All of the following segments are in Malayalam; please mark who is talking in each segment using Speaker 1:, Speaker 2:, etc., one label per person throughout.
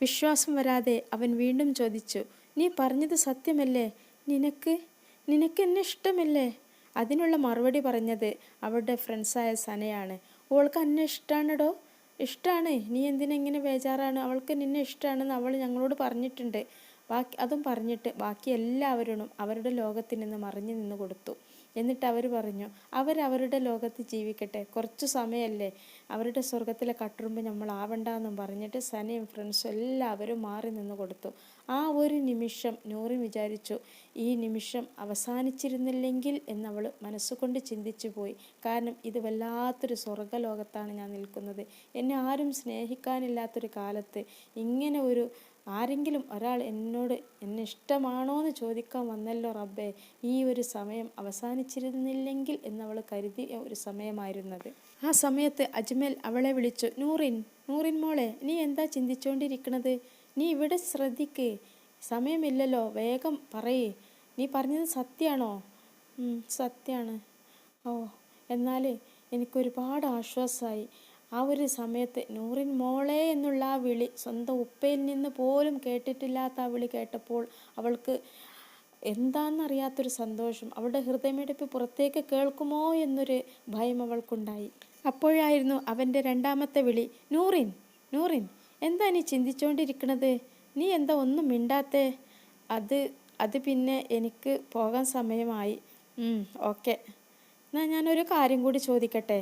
Speaker 1: വിശ്വാസം വരാതെ അവൻ വീണ്ടും ചോദിച്ചു നീ പറഞ്ഞത് സത്യമല്ലേ? നിനക്ക് നിനക്ക് എന്നെ ഇഷ്ടമല്ലേ? അതിനുള്ള മറുപടി പറഞ്ഞത് അവളുടെ ഫ്രണ്ട്സായ സനയാണ്. ഓൾക്ക് എന്നെ ഇഷ്ടമാണെടോ ഇഷ്ടമാണ് നീ എന്തിനെങ്ങനെ ബേജാറാണ്? അവൾക്ക് നിന്നെ ഇഷ്ടമാണെന്ന് അവൾ ഞങ്ങളോട് പറഞ്ഞിട്ടുണ്ട്. ബാക്കി അതും പറഞ്ഞിട്ട് ബാക്കി എല്ലാവരോടും അവരുടെ ലോകത്തിൽ നിന്ന് മറിഞ്ഞു നിന്ന് കൊടുത്തു എന്നിട്ട് അവർ പറഞ്ഞു അവരവരുടെ ലോകത്ത് ജീവിക്കട്ടെ. കുറച്ച് സമയമല്ലേ അവരുടെ സ്വർഗത്തിലെ കട്ടുറുമ്പ് നമ്മൾ ആവണ്ടെന്നും പറഞ്ഞിട്ട് സനയും ഫ്രണ്ട്സും എല്ലാവരും മാറി നിന്ന് കൊടുത്തു. ആ ഒരു നിമിഷം നൂറിൻ വിചാരിച്ചു ഈ നിമിഷം അവസാനിച്ചിരുന്നില്ലെങ്കിൽ എന്നവൾ മനസ്സുകൊണ്ട് ചിന്തിച്ചു പോയി. കാരണം ഇത് വല്ലാത്തൊരു സ്വർഗലോകത്താണ് ഞാൻ നിൽക്കുന്നത്. എന്നെ ആരും സ്നേഹിക്കാനില്ലാത്തൊരു കാലത്ത് ഇങ്ങനെ ഒരു ആരെങ്കിലും ഒരാൾ എന്നോട് എന്നെ ഇഷ്ടമാണോ എന്ന് ചോദിക്കാൻ വന്നല്ലോ റബ്ബേ. ഈ ഒരു സമയം അവസാനിച്ചിരുന്നില്ലെങ്കിൽ എന്നവൾ കരുതിയ ഒരു സമയമായിരുന്നത്. ആ സമയത്ത് അജ്മൽ അവളെ വിളിച്ചു നൂറിൻ നൂറിൻ മോളെ നീ എന്താ ചിന്തിച്ചുകൊണ്ടിരിക്കണത് നീ ഇവിടെ ശ്രദ്ധിക്ക്. സമയമില്ലല്ലോ വേഗം പറയേ. നീ പറഞ്ഞത് സത്യമാണോ സത്യമാണ് ഓ എന്നാൽ എനിക്കൊരുപാട് ആശ്വാസമായി ആ ഒരു സമയത്ത് നൂറിൻ മോളെ എന്നുള്ള ആ വിളി സ്വന്തം ഉപ്പയിൽ നിന്ന് പോലും കേട്ടിട്ടില്ലാത്ത ആ വിളി കേട്ടപ്പോൾ അവൾക്ക് എന്താണെന്നറിയാത്തൊരു സന്തോഷം. അവളുടെ ഹൃദയമിടിപ്പ് പുറത്തേക്ക് കേൾക്കുമോ എന്നൊരു ഭയം അവൾക്കുണ്ടായി. അപ്പോഴായിരുന്നു അവന്റെ രണ്ടാമത്തെ വിളി നൂറിൻ നൂറിൻ എന്താ നീ ചിന്തിച്ചുകൊണ്ടിരിക്കണത് നീ എന്താ ഒന്നും മിണ്ടാത്തേ? അത് അത് പിന്നെ എനിക്ക് പോകാൻ സമയമായി. ഓക്കെ. എന്നാൽ ഞാനൊരു കാര്യം കൂടി ചോദിക്കട്ടെ?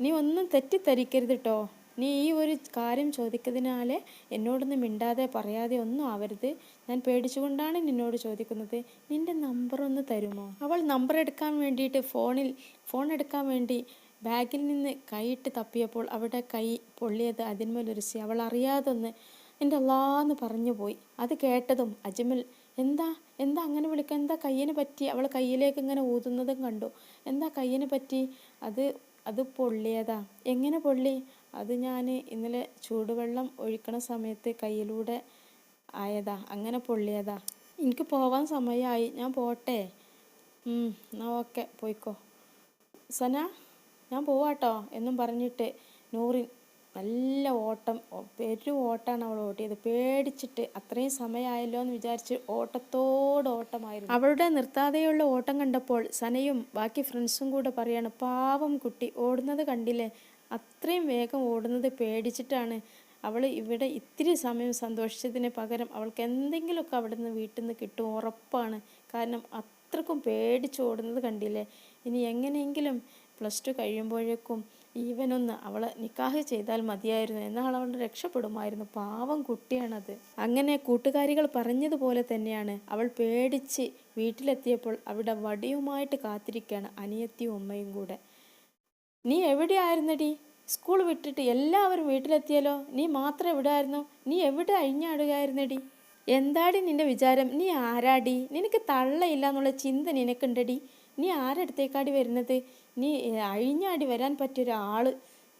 Speaker 1: നീ ഒന്നും തെറ്റിദ്ധരിക്കരുത് കേട്ടോ നീ ഈ ഒരു കാര്യം ചോദിക്കുന്നതിനാൽ എന്നോടൊന്നും മിണ്ടാതെ പറയാതെ ഒന്നും ആവരുത്. ഞാൻ പേടിച്ചുകൊണ്ടാണ് നിന്നോട് ചോദിക്കുന്നത്. നിന്റെ നമ്പർ ഒന്ന് തരുമോ? അവൾ നമ്പർ എടുക്കാൻ വേണ്ടിയിട്ട് ഫോണിൽ ഫോൺ എടുക്കാൻ വേണ്ടി ബാഗിൽ നിന്ന് കൈയിട്ട് തപ്പിയപ്പോൾ അവിടെ കൈ പൊള്ളിയത് അതിന്മേലൊരുസി അവൾ അറിയാതൊന്ന് എന്റെ അല്ലാന്ന് പറഞ്ഞു പോയി. അത് കേട്ടതും അജ്മൽ എന്താ? എന്താ അങ്ങനെ വിളിക്കുക എന്താ കയ്യിന് പറ്റി? അവൾ കയ്യിലേക്ക് ഇങ്ങനെ ഊതുന്നതും കണ്ടു. എന്താ കയ്യിന് പറ്റി? അത് അത് പൊള്ളിയതാ. എങ്ങനെ പൊള്ളി? അത് ഞാൻ ഇന്നലെ ചൂടുവെള്ളം ഒഴിക്കണ സമയത്ത് കയ്യിലൂടെ ആയതാ. അങ്ങനെ പൊള്ളിയതാ. എനിക്ക് പോവാൻ സമയമായി ഞാൻ പോട്ടെ? എന്നാ ഓക്കെ. പോയിക്കോ. സന ഞാൻ പോവാട്ടോ എന്നും പറഞ്ഞിട്ട് നൂറിൻ നല്ല ഓട്ടം. പെരു ഓട്ടാണ് അവൾ ഓട്ടിയത്. പേടിച്ചിട്ട് അത്രയും സമയമായല്ലോ എന്ന് വിചാരിച്ച് ഓട്ടത്തോട് ഓട്ടമായിരുന്നു. അവളുടെ നിർത്താതെയുള്ള ഓട്ടം കണ്ടപ്പോൾ സനയും ബാക്കി ഫ്രണ്ട്സും കൂടെ പറയാണ് പാവം കുട്ടി ഓടുന്നത് കണ്ടില്ലേ? അത്രയും വേഗം ഓടുന്നത് പേടിച്ചിട്ടാണ് അവൾ ഇവിടെ ഇത്തിരി സമയം സന്തോഷിച്ചതിന് പകരം അവൾക്ക് എന്തെങ്കിലുമൊക്കെ അവിടെ നിന്ന് വീട്ടിൽ നിന്ന് കിട്ടും ഉറപ്പാണ്. കാരണം അത്രക്കും പേടിച്ച് ഓടുന്നത് കണ്ടില്ലേ? ഇനി എങ്ങനെയെങ്കിലും പ്ലസ് ടു കഴിയുമ്പോഴേക്കും ഈവനൊന്ന് അവളെ നിക്കാഹ് ചെയ്താൽ മതിയായിരുന്നു എന്നാൽ അവൾ രക്ഷപ്പെടുമായിരുന്നു. പാവം കുട്ടിയാണത്. അങ്ങനെ കൂട്ടുകാരികൾ പറഞ്ഞതുപോലെ തന്നെയാണ്. അവൾ പേടിച്ച് വീട്ടിലെത്തിയപ്പോൾ അവിടെ വടിയുമായിട്ട് കാത്തിരിക്കുകയാണ് അനിയത്തിയും ഉമ്മയും കൂടെ. നീ എവിടെയായിരുന്നടി സ്കൂൾ വിട്ടിട്ട് എല്ലാവരും വീട്ടിലെത്തിയല്ലോ? നീ മാത്രം എവിടെ ആയിരുന്നു? നീ എവിടെ അഴിഞ്ഞാടുകയായിരുന്നടി? എന്താടി നിന്റെ വിചാരം? നീ ആരാടി? നിനക്ക് തള്ളയില്ല എന്നുള്ള ചിന്ത നിനക്കുണ്ടടി. നീ ആരടുത്തേക്കാടി വരുന്നത്? നീ അഴിഞ്ഞാടി വരാൻ പറ്റിയൊരാൾ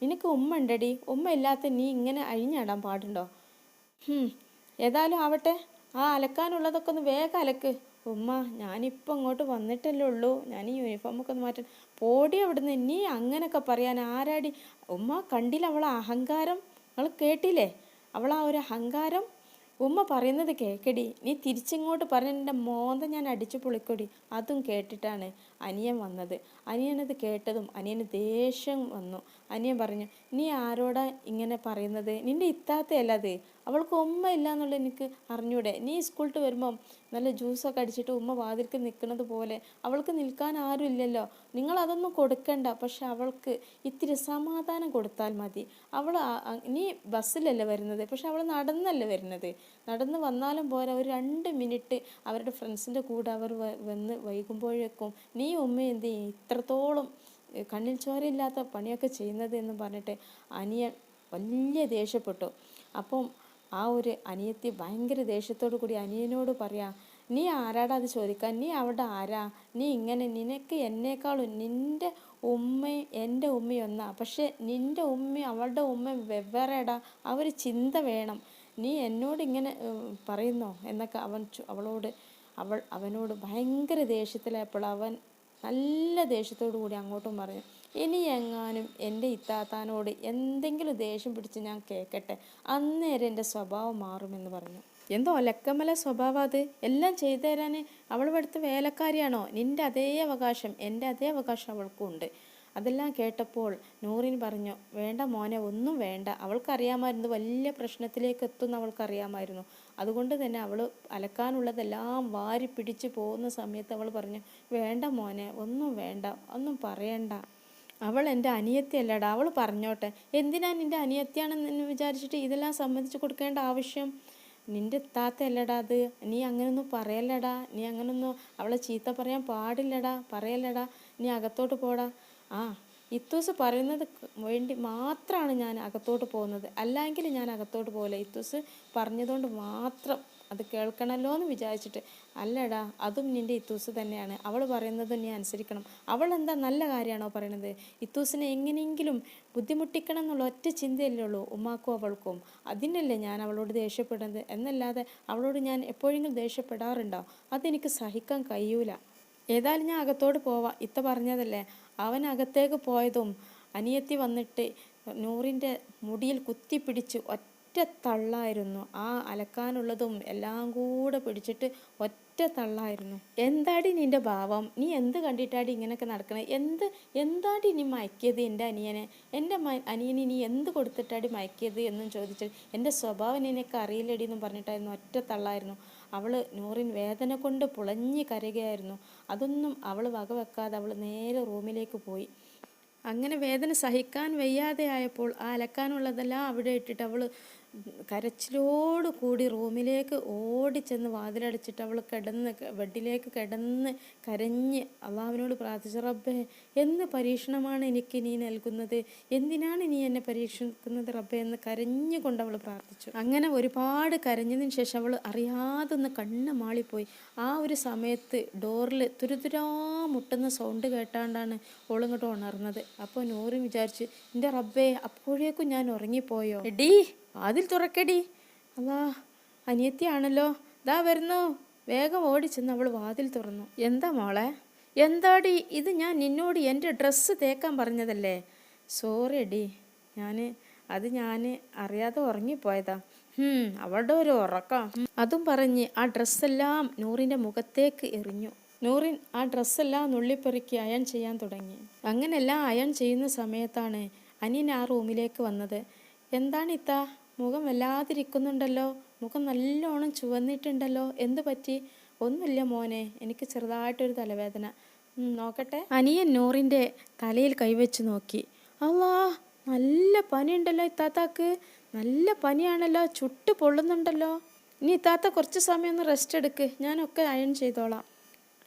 Speaker 1: നിനക്ക് ഉമ്മ ഉണ്ടടി ഉമ്മ ഇല്ലാത്ത നീ ഇങ്ങനെ അഴിഞ്ഞാടാൻ പാടുണ്ടോ? ഏതായാലും ആവട്ടെ. ആ അലക്കാനുള്ളതൊക്കെ ഒന്ന് വേഗം അലക്ക്. ഉമ്മ ഞാനിപ്പോൾ അങ്ങോട്ട് വന്നിട്ടല്ലേ ഉള്ളൂ. ഞാൻ ഈ യൂണിഫോമൊക്കെ ഒന്ന് മാറ്റാൻ പോടി അവിടുന്ന്. നീ അങ്ങനെയൊക്കെ പറയാൻ ആരാടി? ഉമ്മ കണ്ടില്ല അവളെ അഹങ്കാരം? നിങ്ങൾ കേട്ടില്ലേ? അവളാ ഒരു അഹങ്കാരം? ഉമ്മ പറയുന്നത് കേക്കടി. നീ തിരിച്ചിങ്ങോട്ട് പറഞ്ഞ എന്റെ മോന്ത ഞാൻ അടിച്ചു പൊളിക്കൊടി. അതും കേട്ടിട്ടാണ്. അനിയൻ വന്നത്. അനിയനത് കേട്ടതും അനിയന് ദേഷ്യം വന്നു. അനിയൻ പറഞ്ഞു നീ ആരോടാ ഇങ്ങനെ പറയുന്നത്? നിന്റെ ഇത്താത്തയല്ല അത് അവൾക്ക് ഉമ്മ ഇല്ല എന്നുള്ളത് എനിക്ക് അറിഞ്ഞൂടെ. നീ സ്കൂളിട്ട് വരുമ്പം നല്ല ജ്യൂസൊക്കെ അടിച്ചിട്ട് ഉമ്മ വാതിൽക്ക് നിൽക്കുന്നത് പോലെ അവൾക്ക് നിൽക്കാൻ ആരും ഇല്ലല്ലോ. നിങ്ങൾ അതൊന്നും കൊടുക്കണ്ട. പക്ഷെ അവൾക്ക് ഇത്തിരി സമാധാനം കൊടുത്താൽ മതി. അവൾ നീ ബസ്സിലല്ലേ വരുന്നത്? പക്ഷെ അവൾ നടന്നല്ലേ വരുന്നത്? നടന്ന് വന്നാലും പോരാ. ഒരു രണ്ട് മിനിറ്റ് അവരുടെ ഫ്രണ്ട്സിന്റെ കൂടെ അവർ വന്ന് വൈകുമ്പോഴേക്കും നീ ഉമ്മ എന്ത് ചെയ്യും? ഇത്രത്തോളം കണ്ണിൽ ചോരയില്ലാത്ത പണിയൊക്കെ ചെയ്യുന്നത് എന്ന് പറഞ്ഞിട്ട് അനിയൻ വലിയ ദേഷ്യപ്പെട്ടു. അപ്പം ആ ഒരു അനിയത്തി ഭയങ്കര ദേഷ്യത്തോടു കൂടി അനിയനോട് പറയാ നീ ആരാടാ അത് ചോദിക്കാൻ? നീ അവിടെ ആരാ? നീ ഇങ്ങനെ നിനക്ക് എന്നേക്കാളും നിന്റെ ഉമ്മയും എന്റെ ഉമ്മയും ഒന്നാ. പക്ഷെ നിന്റെ ഉമ്മയും അവളുടെ ഉമ്മയും വെവ്വേറെടാ. ആ ഒരു ചിന്ത വേണം. നീ എന്നോട് ഇങ്ങനെ പറയുന്നോ? എന്നൊക്കെ അവൻ അവളോട് അവൾ അവനോട് ഭയങ്കര ദേഷ്യത്തിലായപ്പോൾ അവൻ നല്ല ദേഷ്യത്തോടു കൂടി അങ്ങോട്ടും പറഞ്ഞു ഇനി എങ്ങാനും എന്റെ ഇത്താത്താനോട് എന്തെങ്കിലും ദേഷ്യം പിടിച്ച് ഞാൻ കേൾക്കട്ടെ. അന്നേരം എന്റെ സ്വഭാവം മാറുമെന്ന് പറഞ്ഞു. എന്തോ ലക്കമല സ്വഭാവം അത്. എല്ലാം ചെയ്തു തരാൻ അവൾ ഇവിടുത്തെ വേലക്കാരിയാണോ? നിന്റെ അതേ അവകാശം എന്റെ അതേ അവകാശം അവൾക്കും ഉണ്ട്. അതെല്ലാം കേട്ടപ്പോൾ നൂറിൻ പറഞ്ഞു വേണ്ട മോനെ ഒന്നും വേണ്ട. അവൾക്കറിയാമായിരുന്നു. വലിയ പ്രശ്നത്തിലേക്ക് എത്തുമെന്ന് അവൾക്കറിയാമായിരുന്നു. അതുകൊണ്ട് തന്നെ അവൾ അലക്കാനുള്ളതെല്ലാം വാരി പിടിച്ച് പോകുന്ന സമയത്ത് അവൾ പറഞ്ഞു വേണ്ട മോനെ ഒന്നും വേണ്ട ഒന്നും പറയണ്ട. അവൾ എന്റെ അനിയത്തിയല്ലടാ അവൾ പറഞ്ഞോട്ടെ. എന്തിനാ നിന്റെ അനിയത്തിയാണെന്ന് വിചാരിച്ചിട്ട് ഇതെല്ലാം സമ്മതിച്ചു കൊടുക്കേണ്ട ആവശ്യം? നിന്റെ താത്തയല്ലടാ അത്. നീ അങ്ങനൊന്നും പറയല്ലടാ. നീ അങ്ങനൊന്നും അവളെ ചീത്ത പറയാൻ പാടില്ലടാ. പറയല്ലടാ. നീ അകത്തോട്ട് പോടാ. ആ ഇത്തൂസ് പറയുന്നത് വേണ്ടി മാത്രമാണ് ഞാൻ അകത്തോട്ട് പോകുന്നത്. അല്ലെങ്കിൽ ഞാൻ അകത്തോട്ട് പോകില്ല ഇത്തൂസ് പറഞ്ഞതുകൊണ്ട് മാത്രം അത് കേൾക്കണമല്ലോ എന്ന് വിചാരിച്ചിട്ട് അല്ലടാ അതും നിന്റെ ഇത്തൂസ് തന്നെയാണ്. അവൾ പറയുന്നത് നീ അനുസരിക്കണം. അവൾ എന്താ നല്ല കാര്യമാണോ പറയണത്? ഇത്തൂസിനെ എങ്ങനെയെങ്കിലും ബുദ്ധിമുട്ടിക്കണം എന്നുള്ള ഒറ്റ ചിന്തയല്ലേ ഉള്ളൂ ഉമ്മാക്കും അവൾക്കും. അതിനല്ലേ ഞാൻ അവളോട് ദേഷ്യപ്പെടുന്നത്? എന്നല്ലാതെ അവളോട് ഞാൻ എപ്പോഴെങ്കിലും ദേഷ്യപ്പെടാറുണ്ടോ? അതെനിക്ക് സഹിക്കാൻ കഴിയൂല. ഏതായാലും ഞാൻ അകത്തോട്ട് പോവാം. ഇത്ത പറഞ്ഞതല്ലേ? അവൻ അകത്തേക്ക് പോയതും അനിയത്തി വന്നിട്ട് നൂറിന്റെ മുടിയിൽ കുത്തിപ്പിടിച്ച് ഒറ്റ തള്ളായിരുന്നു. ആ അലക്കാനുള്ളതും എല്ലാം കൂടെ പിടിച്ചിട്ട് ഒറ്റ തള്ളായിരുന്നു. എന്താടി നിന്റെ ഭാവം? നീ എന്ത് കണ്ടിട്ടാടി ഇങ്ങനെയൊക്കെ നടക്കണേ? എന്ത് എന്താടി നീ മയക്കിയത് എന്റെ അനിയനെ? എന്റെ അനിയന് നീ എന്ത് കൊടുത്തിട്ടാടി മയക്കിയത് എന്നും ചോദിച്ചാൽ എന്റെ സ്വഭാവം നിനക്ക് അറിയില്ലടി എന്നും പറഞ്ഞിട്ടായിരുന്നു ഒറ്റ തള്ളായിരുന്നു. അവൾ നൂറിൻ വേദന കൊണ്ട് പുളഞ്ഞു കരയുകയായിരുന്നു. അതൊന്നും അവൾ വകവെക്കാതെ അവൾ നേരെ റൂമിലേക്ക് പോയി. അങ്ങനെ വേദന സഹിക്കാൻ വയ്യാതെ ആയപ്പോൾ ആ അലക്കാനുള്ളതെല്ലാം അവിടെ ഇട്ടിട്ട് അവൾ കരച്ചിലോട് കൂടി റൂമിലേക്ക് ഓടിച്ചെന്ന് വാതിലടച്ചിട്ട് അവൾ കിടന്ന് ബെഡിലേക്ക് കിടന്ന് കരഞ്ഞ് അള്ളാഹുവിനോട് പ്രാർത്ഥിച്ച റബ്ബേ എന്ത് പരീക്ഷണമാണ് എനിക്ക് നീ നൽകുന്നത്? എന്തിനാണ് നീ എന്നെ പരീക്ഷിക്കുന്നത് റബ്ബേ? എന്ന് കരഞ്ഞുകൊണ്ട് അവൾ പ്രാർത്ഥിച്ചു. അങ്ങനെ ഒരുപാട് കരഞ്ഞതിന് ശേഷം അവൾ അറിയാതൊന്ന് കണ്ണ് മാളിപ്പോയി. ആ ഒരു സമയത്ത് ഡോറിൽ തുരുതുരാ മുട്ടുന്ന സൗണ്ട് കേട്ടാണ്ടാണ് ഓളിങ്ങോട്ട് ഉണർന്നത്. അപ്പോൾ നൂറ് വിചാരിച്ച് എന്റെ റബ്ബേ അപ്പോഴേക്കും ഞാൻ ഉറങ്ങിപ്പോയോ? എടീ വാതിൽ തുറക്കടി. അതാ അനിയത്തിയാണല്ലോ. ദാ വരുന്നു. വേഗം ഓടിച്ചെന്ന് അവൾ വാതിൽ തുറന്നു. എന്താ മോളെ? എന്താടി? ഇത് ഞാൻ നിന്നോട് എന്റെ ഡ്രസ്സ് തേക്കാൻ പറഞ്ഞതല്ലേ? സോറി അടി ഞാൻ അത് ഞാൻ അറിയാതെ ഉറങ്ങിപ്പോയതാ. അവളുടെ ഒരു ഉറക്കം. അതും പറഞ്ഞ് ആ ഡ്രസ്സെല്ലാം നൂറിന്റെ മുഖത്തേക്ക് എറിഞ്ഞു. നൂറിൻ ആ ഡ്രസ്സെല്ലാം നുള്ളിപ്പെറുക്കി അയൺ ചെയ്യാൻ തുടങ്ങി. അങ്ങനെല്ലാം അയൺ ചെയ്യുന്ന സമയത്താണ് അനിയൻ ആ റൂമിലേക്ക് വന്നത്. എന്താണ് ഇത്ത? മുഖം വല്ലാതിരിക്കുന്നുണ്ടല്ലോ. മുഖം നല്ലോണം ചുവന്നിട്ടുണ്ടല്ലോ. എന്ത് പറ്റി? ഒന്നുമില്ല മോനെ. എനിക്ക് ചെറുതായിട്ടൊരു തലവേദന. നോക്കട്ടെ. അനിയൻ നൂറിന്റെ തലയിൽ കൈവച്ച് നോക്കി. അല്ലാ നല്ല പനിയുണ്ടല്ലോ ഇത്താത്താക്ക്. നല്ല പനിയാണല്ലോ. ചുട്ട് പൊള്ളുന്നുണ്ടല്ലോ. ഇനി ഇത്താത്ത കുറച്ച് സമയം ഒന്ന് റെസ്റ്റ് എടുക്ക്. ഞാനൊക്കെ അയൺ ചെയ്തോളാം.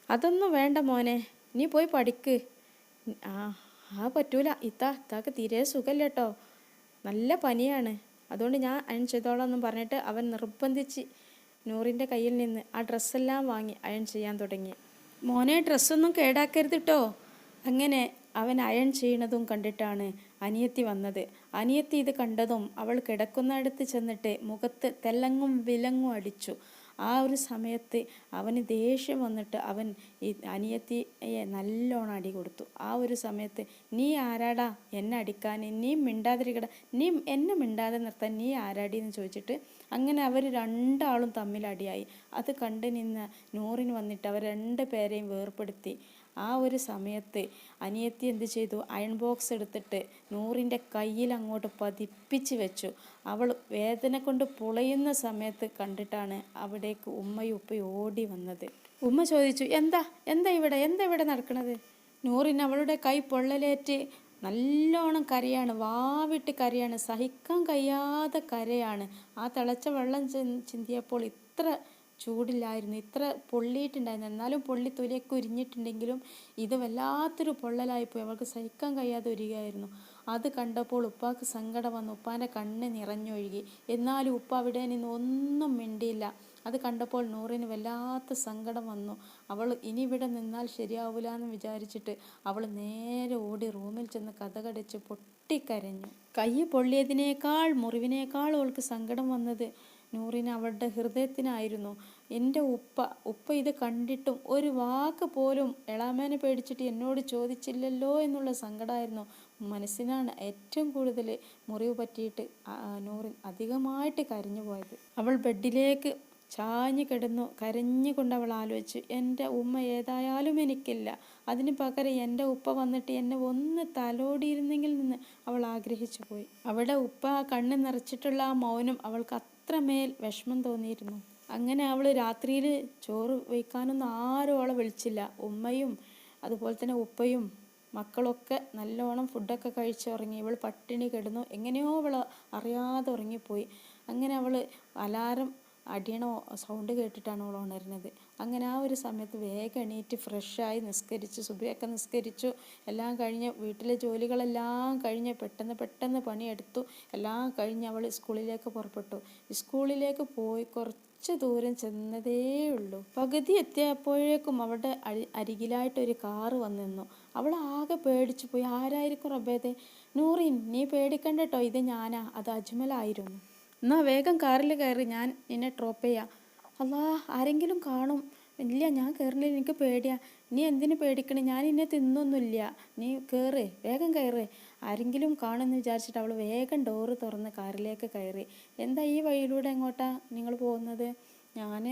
Speaker 1: അതൊന്നും വേണ്ട മോനെ. നീ പോയി പഠിക്ക്. ആ ആ പറ്റൂല. ഇത്താ ഇത്താക്ക് തീരെ സുഖമില്ല നല്ല പനിയാണ്. അതുകൊണ്ട് ഞാൻ അയൺ ചെയ്തോളാം എന്നും പറഞ്ഞിട്ട് അവൻ നിർബന്ധിച്ച് നൂറിന്റെ കയ്യിൽ നിന്ന് ആ ഡ്രസ്സെല്ലാം വാങ്ങി അയൺ ചെയ്യാൻ തുടങ്ങി. മോനെ ഡ്രസ്സൊന്നും കേടാക്കരുത് കേട്ടോ അങ്ങനെ അവൻ അയൺ ചെയ്യണതും കണ്ടിട്ടാണ് അനിയത്തി വന്നത്. അനിയത്തി ഇത് കണ്ടതും അവൾ കിടക്കുന്നിടത്ത് ചെന്നിട്ട് മുഖത്ത് തെല്ലങ്ങും വിലങ്ങും അടിച്ചു. ആ ഒരു സമയത്ത് അവന് ദേഷ്യം വന്നിട്ട് അവൻ ഈ അനിയത്തിയെ നല്ലോണം അടി കൊടുത്തു. ആ ഒരു സമയത്ത് നീ ആരാടാ? എന്നെ അടിക്കാൻ? നീ മിണ്ടാതിരിക്കട? നീ എന്നെ മിണ്ടാതെ നിർത്താൻ നീ ആരാടി? എന്ന് ചോദിച്ചിട്ട് അങ്ങനെ അവർ രണ്ടാളും തമ്മിൽ അടിയായി. അത് കണ്ട് നിന്ന് നൂറിന് വന്നിട്ട് അവർ രണ്ട് പേരെയും വേർപ്പെടുത്തി. ആ ഒരു സമയത്ത് അനിയത്തി എന്ത് ചെയ്തു? അയൺ ബോക്സ് എടുത്തിട്ട് നൂറിന്റെ കയ്യിൽ അങ്ങോട്ട് പതിപ്പിച്ച് വെച്ചു. അവൾ വേദന കൊണ്ട് പുളയുന്ന സമയത്ത് കണ്ടിട്ടാണ് അവിടേക്ക് ഉമ്മയും ഉപ്പയും ഓടി വന്നത്. ഉമ്മ ചോദിച്ചു എന്താ? എന്താ ഇവിടെ? എന്താ ഇവിടെ നടക്കണത്? നൂറിന് അവളുടെ കൈ പൊള്ളലേറ്റ് നല്ലോണം കരയാണ് വാവിട്ട് കരയാണ് സഹിക്കാൻ കഴിയാതെ കരയാണ്. ആ തിളച്ച വെള്ളം ചിന്തിയപ്പോൾ ഇത്ര ചൂടില്ലായിരുന്നു ഇത്ര പൊള്ളിയിട്ടുണ്ടായിരുന്നു. എന്നാലും പൊള്ളി തൊലിയൊക്കെ ഉരിഞ്ഞിട്ടുണ്ടെങ്കിലും ഇത് വല്ലാത്തൊരു പൊള്ളലായിപ്പോയി. അവൾക്ക് സഹിക്കാൻ കഴിയാതെ വരികയായിരുന്നു അത് കണ്ടപ്പോൾ ഉപ്പാക്ക് സങ്കടം വന്നു. ഉപ്പാന്റെ കണ്ണ് നിറഞ്ഞൊഴുകി. എന്നാലും ഉപ്പ അവിടെ നിന്ന് ഒന്നും മിണ്ടിയില്ല. അത് കണ്ടപ്പോൾ നൂറിന് വല്ലാത്ത സങ്കടം വന്നു. അവൾ ഇനി ഇവിടെ നിന്നാൽ ശരിയാവില്ല എന്ന് വിചാരിച്ചിട്ട് അവൾ നേരെ ഓടി റൂമിൽ ചെന്ന് കഥകടിച്ച് പൊട്ടിക്കരഞ്ഞു. കൈ പൊള്ളിയതിനേക്കാൾ മുറിവിനേക്കാൾ അവൾക്ക് സങ്കടം വന്നത് നൂറിന് അവളുടെ ഹൃദയത്തിനായിരുന്നു. എന്റെ ഉപ്പ ഉപ്പ ഇത് കണ്ടിട്ടും ഒരു വാക്ക് പോലും എളാമേനെ പേടിച്ചിട്ട് എന്നോട് ചോദിച്ചില്ലല്ലോ എന്നുള്ള സങ്കടമായിരുന്നു മനസ്സിനാണ് ഏറ്റവും കൂടുതൽ മുറിവ് പറ്റിയിട്ട് നൂറിൻ അധികമായിട്ട് കരഞ്ഞു പോയത്. അവൾ ബെഡിലേക്ക് ചാഞ്ഞു കിടന്നു കരഞ്ഞുകൊണ്ട് അവൾ ആലോചിച്ചു എന്റെ ഉമ്മ ഏതായാലും എനിക്കില്ല. അതിന് പകരം എന്റെ ഉപ്പ വന്നിട്ട് എന്നെ ഒന്ന് തലോടിയിരുന്നെങ്കിൽ നിന്ന് അവൾ ആഗ്രഹിച്ചു പോയി. അവിടെ ഉപ്പ ആ കണ്ണ് നിറച്ചിട്ടുള്ള ആ മൗനം അവൾക്ക് അത്രമേൽ വിഷമം തോന്നിയിരുന്നു. അങ്ങനെ അവൾ രാത്രിയിൽ ചോറ് വയ്ക്കാനൊന്നും ആരും അവളെ വിളിച്ചില്ല. ഉമ്മയും അതുപോലെ തന്നെ ഉപ്പയും മക്കളൊക്കെ നല്ലോണം ഫുഡൊക്കെ കഴിച്ച് ഉറങ്ങി ഇവൾ പട്ടിണി കിടന്നു. എങ്ങനെയോ അവൾ അറിയാതെ ഉറങ്ങിപ്പോയി. അങ്ങനെ അവൾ അലാറം അടിയണ സൗണ്ട് കേട്ടിട്ടാണ് അവൾ ഉണരുന്നത്. അങ്ങനെ ആ ഒരു സമയത്ത് വേഗം എണീറ്റ് ഫ്രഷായി നിസ്കരിച്ച് സുബിയൊക്കെ നിസ്കരിച്ചു എല്ലാം കഴിഞ്ഞ് വീട്ടിലെ ജോലികളെല്ലാം കഴിഞ്ഞ് പെട്ടെന്ന് പെട്ടെന്ന് പണിയെടുത്തു. എല്ലാം കഴിഞ്ഞ് അവൾ സ്കൂളിലേക്ക് പുറപ്പെട്ടു. സ്കൂളിലേക്ക് പോയി കുറച്ച് ദൂരം ചെന്നതേ ഉള്ളൂ പകുതി എത്തിയപ്പോഴേക്കും അവിടെ അരി- അരികിലായിട്ട് ഒരു കാറ് വന്നു നിന്നു അവൾ ആകെ പേടിച്ചു പോയി. ആരായിരിക്കും റബ്ബേതെ നൂറിൻ നീ പേടിക്കണ്ട കേട്ടോ ഇത് ഞാനാ. അത് അജ്മലായിരുന്നു. എന്നാ വേഗം കാറിൽ കയറി. ഞാൻ നിന്നെ ഡ്രോപ്പ് ചെയ്യാം. അല്ലാ ആരെങ്കിലും കാണും. ഇല്ല ഞാൻ കയറില്ല എനിക്ക് പേടിയാ. നീ എന്തിനു പേടിക്കണേ? ഞാൻ ഇന്നെ തിന്നൊന്നുമില്ല. നീ കയറ് വേഗം കയറ്. ആരെങ്കിലും കാണുമെന്ന് വിചാരിച്ചിട്ട് അവൾ വേഗം ഡോറ് തുറന്ന് കാറിലേക്ക് കയറി. എന്താ ഈ വഴിയിലൂടെ എങ്ങോട്ടാ നിങ്ങൾ പോകുന്നത്? ഞാൻ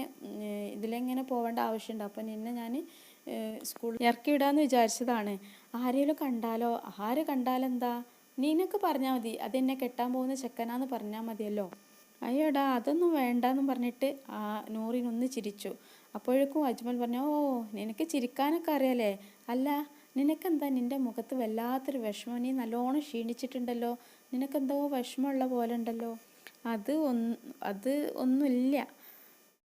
Speaker 1: ഇതിലെങ്ങനെ പോവേണ്ട ആവശ്യമുണ്ട്. അപ്പം നിന്നെ ഞാൻ സ്കൂളിൽ ഇറക്കി വിടാമെന്ന് വിചാരിച്ചതാണ്. ആരെങ്കിലും കണ്ടാലോ? ആര് കണ്ടാലെന്താ? നിനക്ക് പറഞ്ഞാൽ മതി. അതെന്നെ കെട്ടാൻ പോകുന്ന ചെക്കനാന്ന് പറഞ്ഞാൽ മതിയല്ലോ. അയ്യോടാ അതൊന്നും വേണ്ടെന്ന് പറഞ്ഞിട്ട് ആ നൂറിനൊന്ന് ചിരിച്ചു. അപ്പോഴേക്കും അജ്മൽ പറഞ്ഞു ഓ നിനക്ക് ചിരിക്കാനൊക്കെ അറിയാലേ? അല്ല നിനക്കെന്താ? നിന്റെ മുഖത്ത് വല്ലാത്തൊരു വിഷമം. നീ നല്ലോണം ക്ഷീണിച്ചിട്ടുണ്ടല്ലോ. നിനക്കെന്തോ വിഷമമുള്ള പോലെ ഉണ്ടല്ലോ. അത് ഒന്ന് അത് ഒന്നുമില്ല.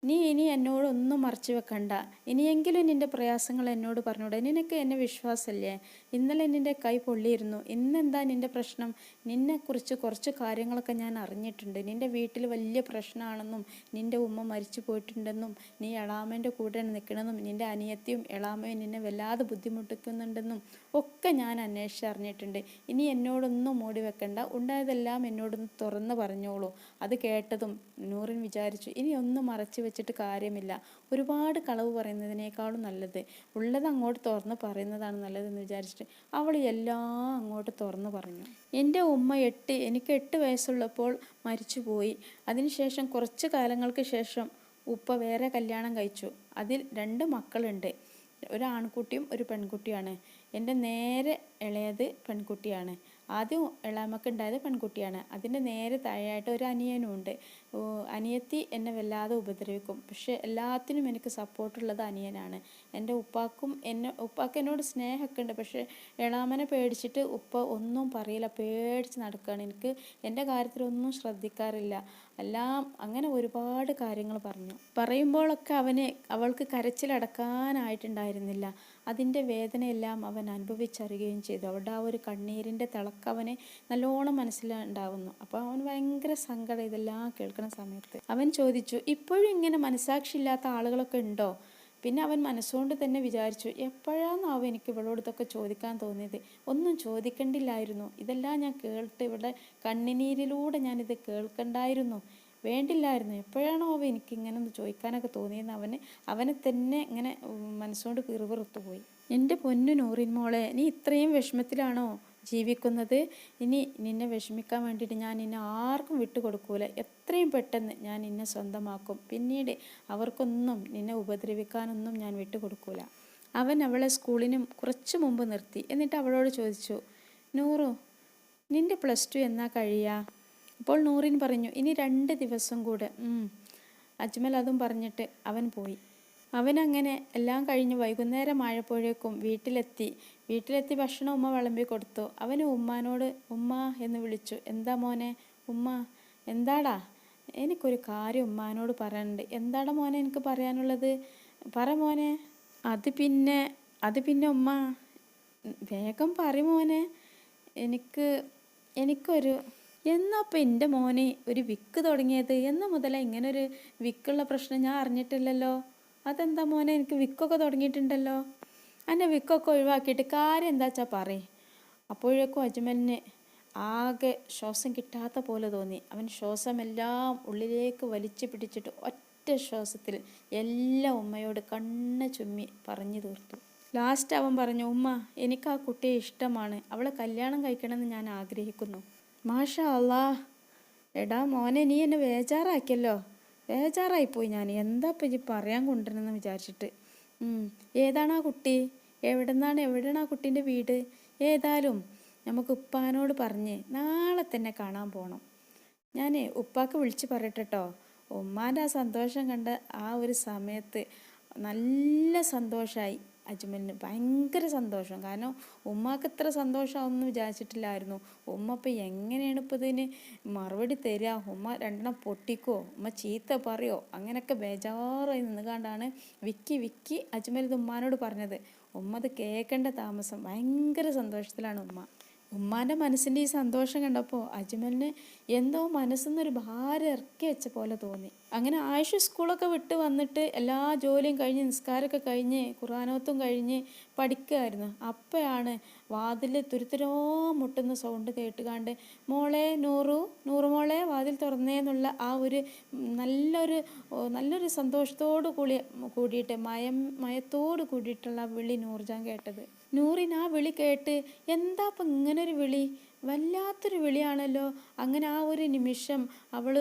Speaker 1: നീ ഇനി എന്നോടൊന്നും മറച്ചു വെക്കണ്ട. ഇനിയെങ്കിലും നിന്റെ പ്രയാസങ്ങൾ എന്നോട് പറഞ്ഞൂടെ നിനക്ക് എന്നെ വിശ്വാസമല്ലേ? ഇന്നലെ നിന്റെ കൈ പൊള്ളിയിരുന്നു. ഇന്നെന്താ നിന്റെ പ്രശ്നം? നിന്നെക്കുറിച്ച് കുറച്ച് കാര്യങ്ങളൊക്കെ ഞാൻ അറിഞ്ഞിട്ടുണ്ട്. നിന്റെ വീട്ടിൽ വലിയ പ്രശ്നമാണെന്നും നിന്റെ ഉമ്മ മരിച്ചു പോയിട്ടുണ്ടെന്നും നീ എളാമേന്റെ കൂടെ നിൽക്കണമെന്നും നിന്റെ അനിയത്തിയും എളാമയും നിന്നെ വല്ലാതെ ബുദ്ധിമുട്ടിക്കുന്നുണ്ടെന്നും ഒക്കെ ഞാൻ അന്വേഷിച്ചറിഞ്ഞിട്ടുണ്ട് ഇനി എന്നോടൊന്നും മൂടി വെക്കണ്ട. ഉണ്ടായതെല്ലാം എന്നോടൊന്ന് തുറന്ന് പറഞ്ഞോളൂ. അത് കേട്ടതും നൂറിൻ വിചാരിച്ചു. ഇനി ഒന്നും മറച്ചു വെച്ചിട്ട് കാര്യമില്ല. ഒരുപാട് കളവ് പറയുന്നതിനേക്കാളും നല്ലത് ഉള്ളത് അങ്ങോട്ട് തുറന്ന് പറയുന്നതാണ് നല്ലതെന്ന് വിചാരിച്ചിട്ട് അവൾ എല്ലാം അങ്ങോട്ട് തുറന്ന് പറഞ്ഞു എന്റെ ഉമ്മ എട്ട് എനിക്ക് എട്ട് വയസ്സുള്ളപ്പോൾ മരിച്ചുപോയി. അതിനുശേഷം കുറച്ച് കാലങ്ങൾക്ക് ശേഷം ഉപ്പ വേറെ കല്യാണം കഴിച്ചു. അതിൽ രണ്ട് മക്കളുണ്ട്. ഒരു ആൺകുട്ടിയും ഒരു പെൺകുട്ടിയാണ്. എന്റെ നേരെ ഇളയത് പെൺകുട്ടിയാണ്. ആദ്യം ഇളാമക്ക് ഉണ്ടായത് പെൺകുട്ടിയാണ്. അതിന്റെ നേരെ താഴെയായിട്ട് ഒരു അനിയനും ഉണ്ട്. അനിയത്തി എന്നെ വല്ലാതെ ഉപദ്രവിക്കും. പക്ഷെ എല്ലാത്തിനും എനിക്ക് സപ്പോർട്ടുള്ളത് അനിയനാണ്. എന്റെ ഉപ്പാക്കും എന്നെ ഉപ്പാക്ക് എന്നോട് സ്നേഹമൊക്കെ ഉണ്ട്. പക്ഷെ ഇളാമനെ പേടിച്ചിട്ട് ഉപ്പ ഒന്നും പറയില്ല. പേടിച്ച് നടക്കുകയാണ് എനിക്ക് എന്റെ കാര്യത്തിലൊന്നും ശ്രദ്ധിക്കാറില്ല. എല്ലാം അങ്ങനെ ഒരുപാട് കാര്യങ്ങൾ പറഞ്ഞു. പറയുമ്പോഴൊക്കെ അവന് അവൾക്ക് കരച്ചിലടക്കാനായിട്ടുണ്ടായിരുന്നില്ല. അതിന്റെ വേദനയെല്ലാം അവൻ അനുഭവിച്ചറിയുകയും ചെയ്തു. അവിടെ ആ ഒരു കണ്ണീരിന്റെ തിളക്കവനെ നല്ലോണം മനസ്സിലുണ്ടാവുന്നു അപ്പോൾ അവൻ ഭയങ്കര സങ്കടം ഇതെല്ലാം കേൾക്കുന്ന സമയത്ത്. അവൻ ചോദിച്ചു ഇപ്പോഴും ഇങ്ങനെ മനസാക്ഷിയില്ലാത്ത ആളുകളൊക്കെ ഉണ്ടോ? പിന്നെ അവൻ മനസ്സുകൊണ്ട് തന്നെ വിചാരിച്ചു എപ്പോഴാന്നാവും എനിക്ക് ഇവളോട് ചോദിക്കാൻ തോന്നിയത്? ഒന്നും ചോദിക്കണ്ടില്ലായിരുന്നു. ഇതെല്ലാം ഞാൻ കേട്ട് ഇവിടെ കണ്ണിനീരിലൂടെ ഞാനിത് കേൾക്കണ്ടായിരുന്നു. വേണ്ടില്ലായിരുന്നു. എപ്പോഴാണോ അവ എനിക്ക് ഇങ്ങനെ ഒന്ന് ചോദിക്കാനൊക്കെ തോന്നിയെന്ന് അവന് അവനെ തന്നെ ഇങ്ങനെ മനസ്സുകൊണ്ട് പിറുപിറുത്തു പോയി. എന്റെ പൊന്നു നൂറിൻ മോളെ നീ ഇത്രയും വിഷമത്തിലാണോ ജീവിക്കുന്നത്? ഇനി നിന്നെ വിഷമിക്കാൻ വേണ്ടിയിട്ട് ഞാൻ നിന്നെ ആർക്കും വിട്ടുകൊടുക്കൂല. എത്രയും പെട്ടെന്ന് ഞാൻ നിന്നെ സ്വന്തമാക്കും. പിന്നീട് അവർക്കൊന്നും നിന്നെ ഉപദ്രവിക്കാനൊന്നും ഞാൻ വിട്ടുകൊടുക്കൂല. അവൻ അവളെ സ്കൂളിന് കുറച്ച് മുമ്പ് നിർത്തി. എന്നിട്ട് അവളോട് ചോദിച്ചു നൂറു നിന്റെ പ്ലസ് ടു എന്നാ കഴിയാ? അപ്പോൾ നൂറിൻ പറഞ്ഞു ഇനി രണ്ട് ദിവസം കൂടെ. അജ്മൽ അതും പറഞ്ഞിട്ട് അവൻ പോയി. അവനങ്ങനെ എല്ലാം കഴിഞ്ഞ് വൈകുന്നേരം ആയപ്പോഴേക്കും വീട്ടിലെത്തി. വീട്ടിലെത്തി ഭക്ഷണം ഉമ്മ വിളമ്പി കൊടുത്തു. അവന് ഉമ്മാനോട് ഉമ്മ എന്ന് വിളിച്ചു. എന്താ മോനെ? ഉമ്മ എന്താടാ? എനിക്കൊരു കാര്യം ഉമ്മാനോട് പറയാനുണ്ട്. എന്താടാ മോനെ എനിക്ക് പറയാനുള്ളത്? പറ മോനെ. അത് പിന്നെ അത് പിന്നെ ഉമ്മ. വേഗം പറ മോനെ. എനിക്ക് എനിക്കൊരു എന്നപ്പോൾ എന്റെ മോനെ ഒരു വിക്ക് തുടങ്ങിയത്? എന്ന് ഇങ്ങനെ ഒരു വിക്കുള്ള പ്രശ്നം ഞാൻ അറിഞ്ഞിട്ടില്ലല്ലോ. അതെന്താ മോനെ? എനിക്ക് വിക്കൊക്കെ തുടങ്ങിയിട്ടുണ്ടല്ലോ. എന്നെ വിക്കൊക്കെ ഒഴിവാക്കിയിട്ട് കാര്യം എന്താ വെച്ചാൽ പറയും. അപ്പോഴേക്കും അജ്മലിന് ആകെ ശ്വാസം കിട്ടാത്ത പോലെ തോന്നി. അവൻ ശ്വാസമെല്ലാം ഉള്ളിലേക്ക് വലിച്ചു പിടിച്ചിട്ട് ഒറ്റ ശ്വാസത്തിൽ എല്ലാ ഉമ്മയോട് കണ്ണ് ചുമ്മി പറഞ്ഞു തീർത്തു. ലാസ്റ്റ് അവൻ പറഞ്ഞു ഉമ്മ എനിക്ക് ആ കുട്ടിയെ ഇഷ്ടമാണ്. അവളെ കല്യാണം കഴിക്കണമെന്ന് ഞാൻ ആഗ്രഹിക്കുന്നു. മാഷാ അല്ലാ എടാ മോനെ നീ എന്നെ ബേജാറാക്കിയല്ലോ. ബേജാറായിപ്പോയി ഞാൻ. എന്താ ഇപ്പം ഇനി പറയാൻ കൊണ്ടുവരണമെന്ന് വിചാരിച്ചിട്ട്. ഏതാണ് ആ കുട്ടി? എവിടെ നിന്നാണ് എവിടെയാണ് ആ കുട്ടീന്റെ വീട്? ഏതായാലും നമുക്ക് ഉപ്പാനോട് പറഞ്ഞ് നാളെ തന്നെ കാണാൻ പോകണം ഞാൻ ഉപ്പാക്ക് വിളിച്ച് പറയട്ടെട്ടോ. ഉമ്മാന്റെ ആ സന്തോഷം കണ്ട ആ ഒരു സമയത്ത് നല്ല സന്തോഷമായി അജ്മലിന് ഭയങ്കര സന്തോഷം. കാരണം ഉമ്മാക്ക് ഇത്ര സന്തോഷമാവുമെന്ന് വിചാരിച്ചിട്ടില്ലായിരുന്നു. ഉമ്മ ഇപ്പം എങ്ങനെയാണ് ഇപ്പം ഇതിന് മറുപടി തരിക ഉമ്മ രണ്ടെണ്ണം പൊട്ടിക്കോ? ഉമ്മ ചീത്ത പറയോ? അങ്ങനെയൊക്കെ ബേജാറായി നിന്നുകൊണ്ടാണ് വിക്കി വിക്കി അജ്മൽ ഇത് ഉമ്മാനോട് പറഞ്ഞത്. ഉമ്മ അത് കേൾക്കേണ്ട താമസം. ഭയങ്കര സന്തോഷത്തിലാണ് ഉമ്മ. ഉമ്മാന്റെ മനസ്സിന്റെ ഈ സന്തോഷം കണ്ടപ്പോൾ അജ്മലിന് എന്തോ മനസ്സിൽ നിന്നൊരു ഭാരം ഇറക്കി വെച്ച പോലെ തോന്നി. അങ്ങനെ ആയുഷ് സ്കൂളൊക്കെ വിട്ട് വന്നിട്ട് എല്ലാ ജോലിയും കഴിഞ്ഞ് നിസ്കാരമൊക്കെ കഴിഞ്ഞ് ഖുറാനോത്തും കഴിഞ്ഞ് പഠിക്കുകയായിരുന്നു. അപ്പോഴാണ് വാതിൽ തുരുത്തുരോ മുട്ടുന്ന സൗണ്ട് കേട്ടുകാണ്ട് മോളെ നൂറു നൂറു മോളെ വാതിൽ തുറന്നേന്നുള്ള ആ ഒരു നല്ലൊരു നല്ലൊരു സന്തോഷത്തോട് കൂടി കൂടിയിട്ട് മയം മയത്തോട് കൂടിയിട്ടുള്ള വിളി നൂർജാൻ കേട്ടത്. നൂറിന് ആ വിളി കേട്ട് എന്താ ഇപ്പം ഇങ്ങനെ ഒരു വിളി? വല്ലാത്തൊരു വിളിയാണല്ലോ. അങ്ങനെ ആ ഒരു നിമിഷം അവൾ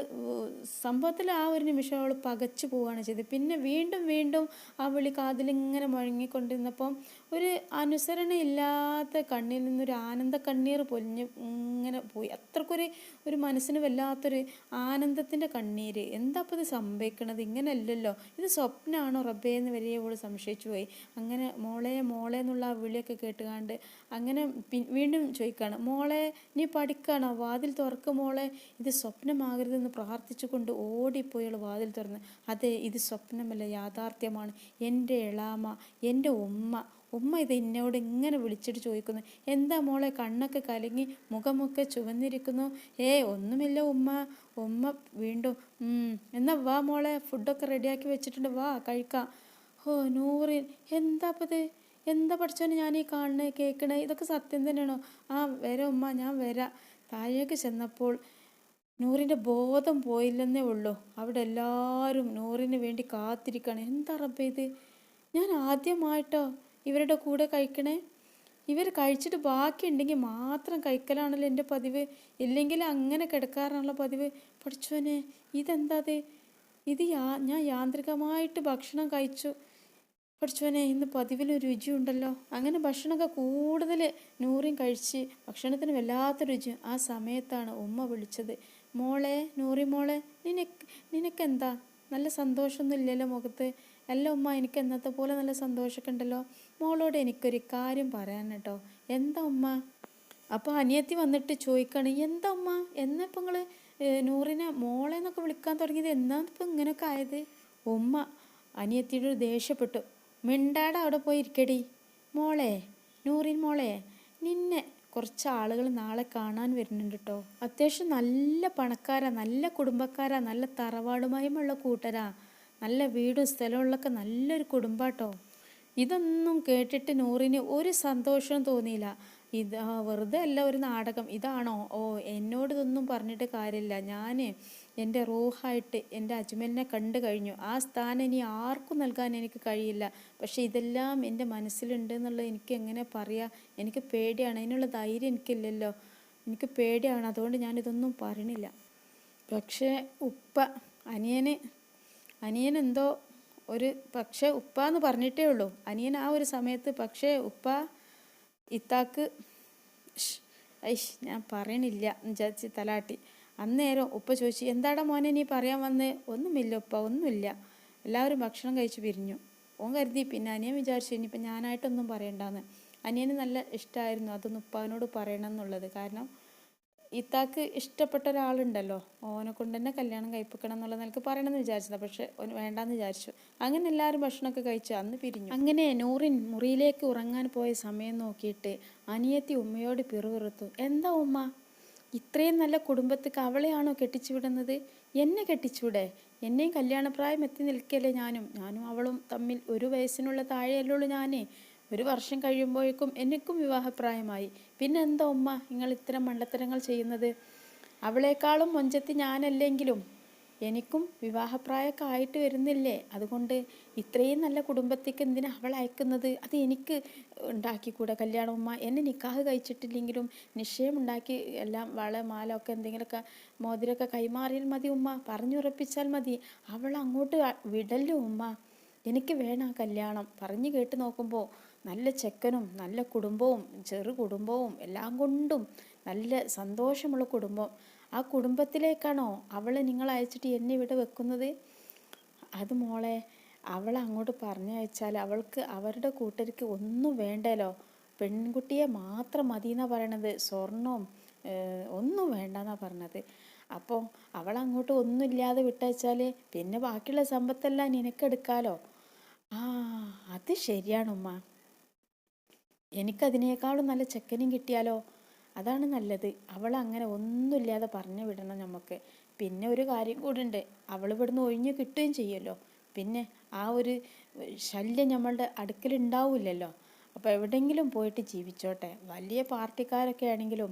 Speaker 1: സംഭവത്തിൽ ആ ഒരു നിമിഷം അവൾ പകച്ചു പോവുകയാണ് ചെയ്തത്. പിന്നെ വീണ്ടും വീണ്ടും ആ വിളി കാതിലിങ്ങനെ മുഴങ്ങിക്കൊണ്ടിരുന്നപ്പം ഒരു അനുസരണയില്ലാത്ത കണ്ണിൽ നിന്നൊരു ആനന്ദ കണ്ണീർ പൊലിഞ്ഞ് ഇങ്ങനെ പോയി. അത്രക്കൊരു ഒരു മനസ്സിന് വല്ലാത്തൊരു ആനന്ദത്തിന്റെ കണ്ണീര്. എന്താ അപ്പോൾ ഇത് സംഭവിക്കണത്? ഇങ്ങനെയല്ലല്ലോ ഇത് സ്വപ്നമാണോ റബ്ബേ എന്ന് വരെ അവൾ സംശയിച്ചു പോയി. അങ്ങനെ മോളെ മോളെ എന്നുള്ള ആ വിളിയൊക്കെ കേട്ടുകാണ്ട് അങ്ങനെ വീണ്ടും ചോദിക്കുകയാണ് മോളെ നീ പഠിക്കാണോ? വാതിൽ തുറക്ക് മോളെ. ഇത് സ്വപ്നമാകരുതെന്ന് പ്രാർത്ഥിച്ചുകൊണ്ട് ഓടിപ്പോയി വാതിൽ തുറന്ന്. അതെ ഇത് സ്വപ്നമല്ല യാഥാർത്ഥ്യമാണ്. എന്റെ ഇളാമ എന്റെ ഉമ്മ ഉമ്മ ഇത് എന്നോട് ഇങ്ങനെ വിളിച്ചിട്ട് ചോദിക്കുന്നു എന്താ മോളെ കണ്ണൊക്കെ കലങ്ങി മുഖമൊക്കെ ചുവന്നിരിക്കുന്നു? ഏ ഒന്നുമില്ല ഉമ്മ ഉമ്മ വീണ്ടും "ഉം, എന്നാ വാ മോളെ ഫുഡൊക്കെ റെഡിയാക്കി വെച്ചിട്ടുണ്ട് വാ കഴിക്കാം. ഓ നൂറിൻ എന്താ ഇത് എന്താ പഠിച്ചോനെ ഞാൻ ഈ കാണണേ കേൾക്കണേ ഇതൊക്കെ സത്യം തന്നെയാണോ? ആ വരാം ഉമ്മ ഞാൻ വരാം. താഴേക്ക് ചെന്നപ്പോൾ നൂറിന്റെ ബോധം പോയില്ലെന്നേ ഉള്ളൂ. അവിടെ എല്ലാവരും നൂറിന് വേണ്ടി കാത്തിരിക്കുകയാണ്. എന്താ റബ്ബേ ഇത്? ഞാൻ ആദ്യമായിട്ടോ? ഇവരുടെ കൂടെ കഴിക്കണേ? ഇവർ കഴിച്ചിട്ട് ബാക്കിയുണ്ടെങ്കിൽ മാത്രം കഴിക്കലാണല്ലോ എന്റെ പതിവ്. ഇല്ലെങ്കിൽ അങ്ങനെ കിടക്കാറാണല്ലോ പതിവ്. പഠിച്ചോനെ ഇതെന്താ ഇത് യാ ഞാൻ യാന്ത്രികമായിട്ട് ഭക്ഷണം കഴിച്ചു. പഠിച്ചോനെ ഇന്ന് പതിവിലൊരു രുചിയുണ്ടല്ലോ. അങ്ങനെ ഭക്ഷണമൊക്കെ കൂടുതൽ നൂറിയും കഴിച്ച് ഭക്ഷണത്തിന് വല്ലാത്ത രുചി. ആ സമയത്താണ് ഉമ്മ വിളിച്ചത്. മോളെ നൂറി മോളെ നിനക്ക് നിനക്കെന്താ? നല്ല സന്തോഷമൊന്നും ഇല്ലല്ലോ മുഖത്ത്. അല്ല ഉമ്മ എനിക്ക് എന്നത്തെ പോലെ നല്ല സന്തോഷമൊക്കെ ഉണ്ടല്ലോ. മോളോട് എനിക്കൊരു കാര്യം പറയാൻ കേട്ടോ. എന്താ ഉമ്മ? അപ്പോൾ അനിയത്തി വന്നിട്ട് ചോദിക്കാണ് എന്താ ഉമ്മ? എന്നാ ഇപ്പം നിങ്ങൾ നൂറിനെ മോളെ എന്നൊക്കെ വിളിക്കാൻ തുടങ്ങിയത്? എന്നാ ഇപ്പം ഇങ്ങനെയൊക്കെ ആയത്? ഉമ്മ അനിയത്തിയുടെ ദേഷ്യപ്പെട്ടു. മിണ്ടാട അവിടെ പോയി ഇരിക്കടി മോളെ നൂറിൻ മോളെ നിന്നെ കുറച്ച് ആളുകൾ നാളെ കാണാൻ വരുന്നുണ്ട് കേട്ടോ. അത്യാവശ്യം നല്ല പണക്കാരാ നല്ല കുടുംബക്കാരാ നല്ല തറവാടുമായുമുള്ള കൂട്ടരാ. നല്ല വീടും സ്ഥലമുള്ളൊക്കെ നല്ലൊരു കുടുംബാട്ടോ. ഇതൊന്നും കേട്ടിട്ട് നൂറിന് ഒരു സന്തോഷവും തോന്നിയില്ല. ഇത് വെറുതെ അല്ല ഒരു നാടകം. ഇതാണോ? ഓ എന്നോട് ഇതൊന്നും പറഞ്ഞിട്ട് കാര്യമില്ല. ഞാൻ എന്റെ റൂഹായിട്ട് എന്റെ അജ്മലിനെ കണ്ടു കഴിഞ്ഞു. ആ സ്ഥാനം ഇനി ആർക്കും നൽകാൻ എനിക്ക് കഴിയില്ല. പക്ഷേ ഇതെല്ലാം എന്റെ മനസ്സിലുണ്ട് എന്നുള്ളത് എനിക്ക് എങ്ങനെ പറയാം? എനിക്ക് പേടിയാണ്. അതിനുള്ള ധൈര്യം എനിക്കില്ലല്ലോ. എനിക്ക് പേടിയാണ്. അതുകൊണ്ട് ഞാനിതൊന്നും പറയണില്ല പക്ഷേ ഉപ്പ അനിയന് അനിയൻ എന്തോ ഒരു പക്ഷേ ഉപ്പ എന്ന് പറഞ്ഞിട്ടേ ഉള്ളൂ. അനിയൻ ആ ഒരു സമയത്ത് പക്ഷേ ഉപ്പ ഇത്താക്ക് ഐഷ് ഞാൻ പറയണില്ല വിചാരിച്ച് തലാട്ടി. അന്നേരം ഉപ്പ ചോദിച്ചു എന്താടാ മോനെ നീ പറയാൻ വന്ന്? ഒന്നുമില്ല ഉപ്പ ഒന്നുമില്ല. എല്ലാവരും ഭക്ഷണം കഴിച്ച് പിരിഞ്ഞു. ഓൻ കരുതി പിന്നെ അനിയൻ വിചാരിച്ചു ഇനിയിപ്പം ഞാനായിട്ടൊന്നും പറയണ്ടാന്ന്. അനിയന് നല്ല ഇഷ്ടമായിരുന്നു അതൊന്നും ഉപ്പാവിനോട് പറയണം എന്നുള്ളത്. കാരണം ഇത്താക്ക് ഇഷ്ടപ്പെട്ട ഒരാളുണ്ടല്ലോ. ഓനെ കൊണ്ട് തന്നെ കല്യാണം കഴിപ്പിക്കണം എന്നുള്ള നിലയ്ക്ക് പറയണമെന്ന് വിചാരിച്ചില്ല പക്ഷെ വേണ്ടാന്ന് വിചാരിച്ചു. അങ്ങനെ എല്ലാവരും ഭക്ഷണമൊക്കെ കഴിച്ചു അന്ന് പിരിഞ്ഞു. അങ്ങനെ നൂറിൻ മുറിയിലേക്ക് ഉറങ്ങാൻ പോയ സമയം നോക്കിയിട്ട് അനിയത്തി ഉമ്മയോട് പിറുപിറുത്തു എന്താ ഉമ്മ? ഇത്രയും നല്ല കുടുംബത്തേക്ക് അവളെയാണോ കെട്ടിച്ചു വിടുന്നത്? എന്നെ കെട്ടിച്ചൂടെ എന്നെയും കല്യാണപ്രായം എത്തി നിൽക്കല്ലേ ഞാനും. ഞാനും അവളും തമ്മിൽ ഒരു വയസ്സിനുള്ള താഴെയല്ലുള്ളൂ ഞാനേ. ഒരു വർഷം കഴിയുമ്പോഴേക്കും എനിക്കും വിവാഹപ്രായമായി. പിന്നെ എന്താ ഉമ്മ? നിങ്ങൾ ഇത്തരം മണ്ടത്തരങ്ങൾ ചെയ്യുന്നത്? അവളെക്കാളും മൊഞ്ചത്തി ഞാനല്ലെങ്കിലും എനിക്കും വിവാഹപ്രായമൊക്കെ ആയിട്ട് വരുന്നില്ലേ? അതുകൊണ്ട് ഇത്രയും നല്ല കുടുംബത്തേക്ക് എന്തിനാ അവൾ അയക്കുന്നത്? അത് എനിക്ക് ഉണ്ടാക്കിക്കൂടെ കല്യാണം ഉമ്മ. എന്നെ നിക്കാഹ് കഴിച്ചിട്ടില്ലെങ്കിലും നിശ്ചയം ഉണ്ടാക്കി എല്ലാം വള മാല ഒക്കെ എന്തെങ്കിലുമൊക്കെ മോതിരമൊക്കെ കൈമാറിയാൽ മതി ഉമ്മ. പറഞ്ഞുറപ്പിച്ചാൽ മതി. അവൾ അങ്ങോട്ട് വിടല്ലോ ഉമ്മ. എനിക്ക് വേണം കല്യാണം. പറഞ്ഞു കേട്ട് നോക്കുമ്പോൾ നല്ല ചെക്കനും നല്ല കുടുംബവും ചെറു കുടുംബവും എല്ലാം കൊണ്ടും നല്ല സന്തോഷമുള്ള കുടുംബം. ആ കുടുംബത്തിലേക്കാണോ അവളെ നിങ്ങൾ അയച്ചിട്ട് എന്നെ ഇവിടെ വെക്കുന്നത്? അത് മോളെ അവൾ അങ്ങോട്ട് പറഞ്ഞു അയച്ചാൽ അവൾക്ക് അവരുടെ കൂട്ടർക്ക് ഒന്നും വേണ്ടല്ലോ പെൺകുട്ടിയെ മാത്രം മതി എന്നാണ് പറയണത്. സ്വർണവും ഒന്നും വേണ്ടെന്നാണ് പറഞ്ഞത്. അപ്പോൾ അവൾ അങ്ങോട്ട് ഒന്നുമില്ലാതെ വിട്ടയച്ചാൽ പിന്നെ ബാക്കിയുള്ള സമ്പത്തെല്ലാം നിനക്കെടുക്കാലോ? ആ അത് ശരിയാണ് ഉമ്മ. എനിക്കതിനേക്കാളും നല്ല ചെക്കനും കിട്ടിയാലോ? അതാണ് നല്ലത്. അവൾ അങ്ങനെ ഒന്നുമില്ലാതെ പറഞ്ഞു വിടണം നമുക്ക്. പിന്നെ ഒരു കാര്യം കൂടെ ഉണ്ട് അവൾ ഇവിടുന്ന് ഒഴിഞ്ഞു കിട്ടുകയും ചെയ്യുമല്ലോ. പിന്നെ ആ ഒരു ശല്യം നമ്മളുടെ അടുക്കലുണ്ടാവില്ലല്ലോ അപ്പോൾ എവിടെയെങ്കിലും പോയിട്ട് ജീവിച്ചോട്ടെ. വലിയ പാർട്ടിക്കാരൊക്കെ ആണെങ്കിലും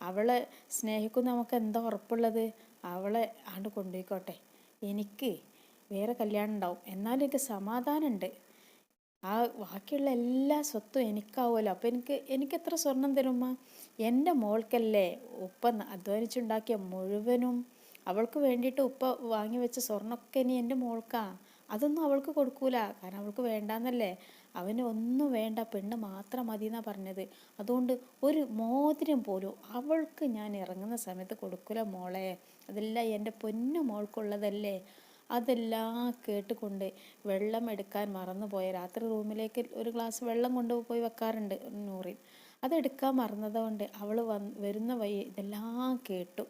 Speaker 1: അവളെ സ്നേഹിക്കുന്ന നമുക്ക് എന്താ ഉറപ്പുള്ളത്? അവളെ ആണ്ട് കൊണ്ടുപോയിക്കോട്ടെ. എനിക്ക് വേറെ കല്യാണം ഉണ്ടാവും. എന്നാലും എനിക്ക് സമാധാനമുണ്ട്. ആ ബാക്കിയുള്ള എല്ലാ സ്വത്തും എനിക്കാവുമല്ലോ. അപ്പോൾ എനിക്ക് എനിക്ക് എത്ര സ്വർണം തരുമ്മ എന്റെ മോൾക്കല്ലേ ഉപ്പ അധ്വാനിച്ചുണ്ടാക്കിയ മുഴുവനും അവൾക്ക് വേണ്ടിയിട്ട് ഉപ്പ വാങ്ങി വെച്ച സ്വർണമൊക്കെ ഇനി എന്റെ മോൾക്കാ. അതൊന്നും അവൾക്ക് കൊടുക്കൂല. കാരണം അവൾക്ക് വേണ്ടാന്നല്ലേ. അവന് ഒന്നും വേണ്ട പെണ്ണ് മാത്രം മതി എന്നാണ് പറഞ്ഞത്. അതുകൊണ്ട് ഒരു മോതിരം പോലും അവൾക്ക് ഞാൻ ഇറങ്ങുന്ന സമയത്ത് കൊടുക്കൂല മോളെ. അതെല്ലാം എന്റെ പൊന്നു മോൾക്കുള്ളതല്ലേ. അതെല്ലാം കേട്ടുകൊണ്ട് വെള്ളം എടുക്കാൻ മറന്നുപോയ രാത്രി റൂമിലേക്ക് ഒരു ഗ്ലാസ് വെള്ളം കൊണ്ടുപോയി വെക്കാറുണ്ട് നൂറിൻ അതെടുക്കാൻ മറന്നതുകൊണ്ട് അവൾ വന്ന് വരുന്ന വഴി ഇതെല്ലാം കേട്ടു.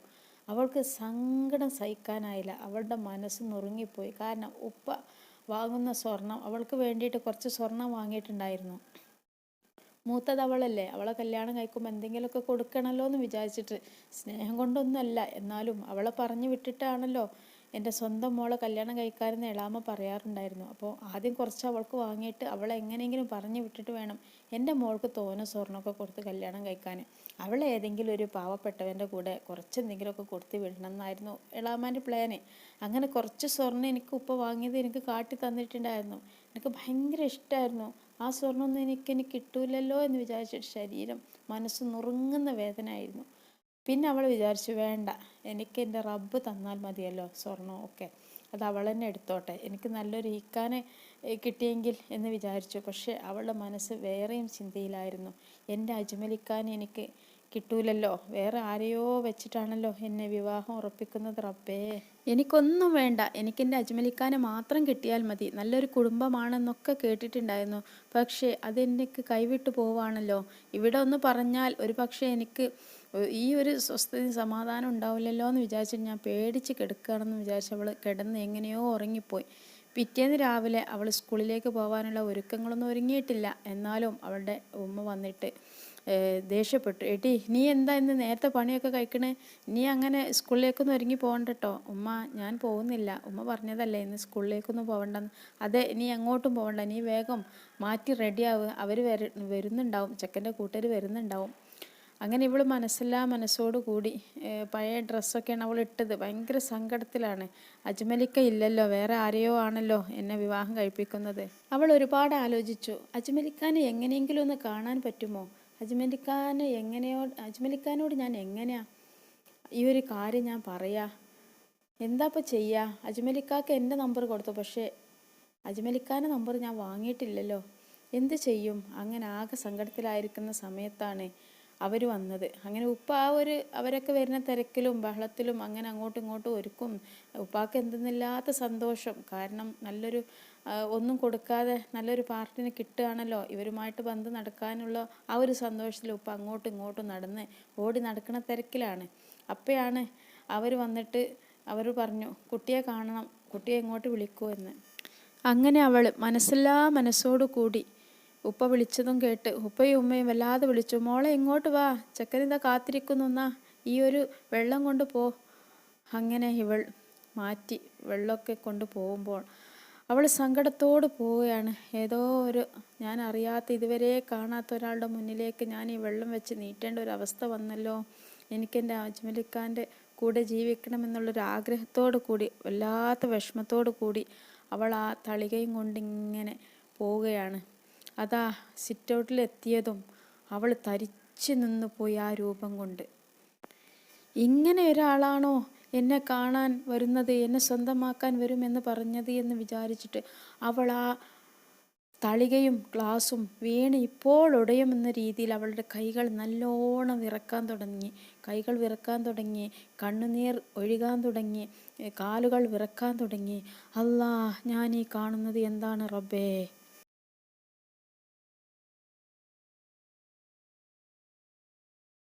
Speaker 1: അവൾക്ക് സങ്കടം സഹിക്കാനായില്ല. അവളുടെ മനസ്സ് നുറുങ്ങിപ്പോയി. കാരണം ഉപ്പ വാങ്ങുന്ന സ്വർണം അവൾക്ക് വേണ്ടിയിട്ട് കുറച്ച് സ്വർണം വാങ്ങിയിട്ടുണ്ടായിരുന്നു. മൂത്തത് അവളല്ലേ? അവളെ കല്യാണം കഴിക്കുമ്പോൾ എന്തെങ്കിലുമൊക്കെ കൊടുക്കണമല്ലോ എന്ന് വിചാരിച്ചിട്ട് സ്നേഹം കൊണ്ടൊന്നുമല്ല. എന്നാലും അവളെ പറഞ്ഞു വിട്ടിട്ടാണല്ലോ എന്റെ സ്വന്തം മോളെ കല്യാണം കഴിക്കാരെന്ന് എളാമ പറയാറുണ്ടായിരുന്നു. അപ്പോൾ ആദ്യം കുറച്ച് അവൾക്ക് വാങ്ങിയിട്ട് അവളെ എങ്ങനെയെങ്കിലും പറഞ്ഞു വിട്ടിട്ട് വേണം എന്റെ മോൾക്ക് തോന സ്വർണമൊക്കെ കൊടുത്ത് കല്യാണം കഴിക്കാൻ അവളെ ഏതെങ്കിലും ഒരു പാവപ്പെട്ടവന്റെ കൂടെ കുറച്ച് എന്തെങ്കിലുമൊക്കെ കൊടുത്ത് വിടണം എന്നായിരുന്നു എളാമാന്റെ പ്ലാന് അങ്ങനെ കുറച്ച് സ്വർണം എനിക്ക് ഉപ്പ വാങ്ങിയത് എനിക്ക് കാട്ടി തന്നിട്ടുണ്ടായിരുന്നു. എനിക്ക് ഭയങ്കര ഇഷ്ടമായിരുന്നു ആ സ്വർണമൊന്നും എനിക്ക് എനിക്ക് കിട്ടൂലല്ലോ എന്ന് വിചാരിച്ചിട്ട് ശരീരം മനസ്സ് നുറുങ്ങുന്ന വേദന പിന്നെ അവൾ വിചാരിച്ചു വേണ്ട എനിക്ക് എന്റെ റബ്ബ് തന്നാൽ മതിയല്ലോ സ്വർണം ഒക്കെ. അത് അവൾ തന്നെ എടുത്തോട്ടെ. എനിക്ക് നല്ലൊരു ഈക്കാനെ കിട്ടിയെങ്കിൽ എന്ന് വിചാരിച്ചു. പക്ഷേ അവളുടെ മനസ്സ് വേറെയും ചിന്തയിലായിരുന്നു. എന്റെ അജ്മലിക്കാൻ എനിക്ക് കിട്ടൂലല്ലോ വേറെ ആരെയോ വെച്ചിട്ടാണല്ലോ എന്നെ വിവാഹം ഉറപ്പിക്കുന്നത് റബ്ബേ. എനിക്കൊന്നും വേണ്ട. എനിക്കെന്റെ അജ്മലിക്കാനെ മാത്രം കിട്ടിയാൽ മതി. നല്ലൊരു കുടുംബമാണെന്നൊക്കെ കേട്ടിട്ടുണ്ടായിരുന്നു. പക്ഷേ അതെനിക്ക് കൈവിട്ടു പോവാണല്ലോ. ഇവിടെ ഒന്ന് പറഞ്ഞാൽ ഒരു പക്ഷേ എനിക്ക് ഈ ഒരു സ്വസ്ഥതയും സമാധാനം ഉണ്ടാവില്ലല്ലോ എന്ന് വിചാരിച്ചിട്ട് ഞാൻ പേടിച്ച് കിടക്കുകയാണെന്ന് വിചാരിച്ച് അവൾ കിടന്ന് എങ്ങനെയോ ഉറങ്ങിപ്പോയി. പിറ്റേന്ന് രാവിലെ അവൾ സ്കൂളിലേക്ക് പോകാനുള്ള ഒരുക്കങ്ങളൊന്നും ഒരുങ്ങിയിട്ടില്ല. എന്നാലും അവളുടെ ഉമ്മ വന്നിട്ട് ദേഷ്യപ്പെട്ടു. എടി നീ എന്താ ഇന്ന് നേരത്തെ പണിയൊക്കെ കഴിക്കണേ? നീ അങ്ങനെ സ്കൂളിലേക്കൊന്നും ഒരുങ്ങി പോകണ്ടട്ടോ? ഉമ്മ ഞാൻ പോകുന്നില്ല. ഉമ്മ പറഞ്ഞതല്ലേ ഇന്ന് സ്കൂളിലേക്കൊന്നും പോകണ്ടെന്ന് അതെ നീ എങ്ങോട്ടും പോകണ്ട നീ വേഗം മാറ്റി റെഡിയാവുക അവർ വരുന്നുണ്ടാവും. ചെക്കന്റെ കൂട്ടർ വരുന്നുണ്ടാവും. അങ്ങനെ ഇവൾ മനസ്സില്ലാ മനസ്സോടു കൂടി പഴയ ഡ്രസ്സൊക്കെയാണ് അവൾ ഇട്ടത്. ഭയങ്കര സങ്കടത്തിലാണ്. അജ്മലിക്ക ഇല്ലല്ലോ വേറെ ആരെയോ ആണല്ലോ എന്നെ വിവാഹം കഴിപ്പിക്കുന്നത്. അവൾ ഒരുപാട് ആലോചിച്ചു അജ്മലിക്കാനെ എങ്ങനെയെങ്കിലും ഒന്ന് കാണാൻ പറ്റുമോ? അജ്മലിക്കാനെ എങ്ങനെയോ അജ്മലിക്കാനോട് ഞാൻ എങ്ങനെയാ? ഈ ഒരു കാര്യം ഞാൻ പറയാ. എന്താ ഇപ്പം ചെയ്യുക അജ്മലിക്കാക്ക് എന്റെ നമ്പർ കൊടുത്തു പക്ഷേ അജ്മലിക്കാന്റെ നമ്പർ ഞാൻ വാങ്ങിയിട്ടില്ലല്ലോ. എന്ത് ചെയ്യും? അങ്ങനെ ആകെ സങ്കടത്തിലായിരിക്കുന്ന സമയത്താണ് അവർ വന്നത്. അങ്ങനെ ഉപ്പ ആ ഒരു അവരൊക്കെ വരുന്ന തിരക്കിലും ബഹളത്തിലും അങ്ങനെ അങ്ങോട്ടും ഇങ്ങോട്ടും ഒരുക്കും. ഉപ്പാക്ക് എന്തെന്നില്ലാത്ത സന്തോഷം. കാരണം നല്ലൊരു ഒന്നും കൊടുക്കാതെ നല്ലൊരു പാർട്ടിന് കിട്ടുകയാണല്ലോ. ഇവരുമായിട്ട് ബന്ധം നടക്കാനുള്ള ആ ഒരു സന്തോഷത്തിൽ ഉപ്പ അങ്ങോട്ടും ഇങ്ങോട്ടും നടന്ന് ഓടി നടക്കുന്ന തിരക്കിലാണ്. അപ്പോഴാണ് അവർ വന്നിട്ട് അവർ പറഞ്ഞു കുട്ടിയെ കാണണം. കുട്ടിയെ ഇങ്ങോട്ട് വിളിക്കൂ എന്ന്. അങ്ങനെ അവൾ മനസ്സെല്ലാ മനസ്സോടു കൂടി ഉപ്പ വിളിച്ചതും കേട്ട് ഉപ്പയും ഉമ്മയും വല്ലാതെ വിളിച്ചു മോളെ ഇങ്ങോട്ട് വാ ചക്കനിതാ കാത്തിരിക്കുന്നു എന്നാ ഈ ഒരു വെള്ളം കൊണ്ട് പോ. അങ്ങനെ ഇവൾ മാറ്റി വെള്ളമൊക്കെ കൊണ്ട് പോകുമ്പോൾ അവൾ സങ്കടത്തോട് പോവുകയാണ്. ഏതോ ഒരു ഞാൻ അറിയാത്ത ഇതുവരെ കാണാത്ത ഒരാളുടെ മുന്നിലേക്ക് ഞാൻ ഈ വെള്ളം വെച്ച് നീട്ടേണ്ട ഒരു അവസ്ഥ വന്നല്ലോ. എനിക്കെന്റെ അജ്മലിക്കാന്റെ കൂടെ ജീവിക്കണമെന്നുള്ളൊരു ആഗ്രഹത്തോടു കൂടി വല്ലാത്ത വിഷമത്തോടു കൂടി അവൾ ആ തളികയും കൊണ്ടിങ്ങനെ പോവുകയാണ്. അതാ സിറ്റൗട്ടിലെത്തിയതും അവൾ തരിച്ചു നിന്നു പോയി ആ രൂപം കൊണ്ട്. ഇങ്ങനെ ഒരാളാണോ എന്നെ കാണാൻ വരുന്നത് എന്നെ സ്വന്തമാക്കാൻ വരുമെന്ന് പറഞ്ഞത് എന്ന് വിചാരിച്ചിട്ട് അവൾ ആ തളികയും ഗ്ലാസും വീണ് ഇപ്പോൾ ഉടയുമെന്ന രീതിയിൽ അവളുടെ കൈകൾ നല്ലോണം വിറക്കാൻ തുടങ്ങി. കൈകൾ വിറക്കാൻ തുടങ്ങി കണ്ണുനീർ ഒഴുകാൻ തുടങ്ങി കാലുകൾ വിറക്കാൻ തുടങ്ങി. അല്ലാ ഞാൻ ഈ കാണുന്നത് എന്താണ് റബ്ബേ?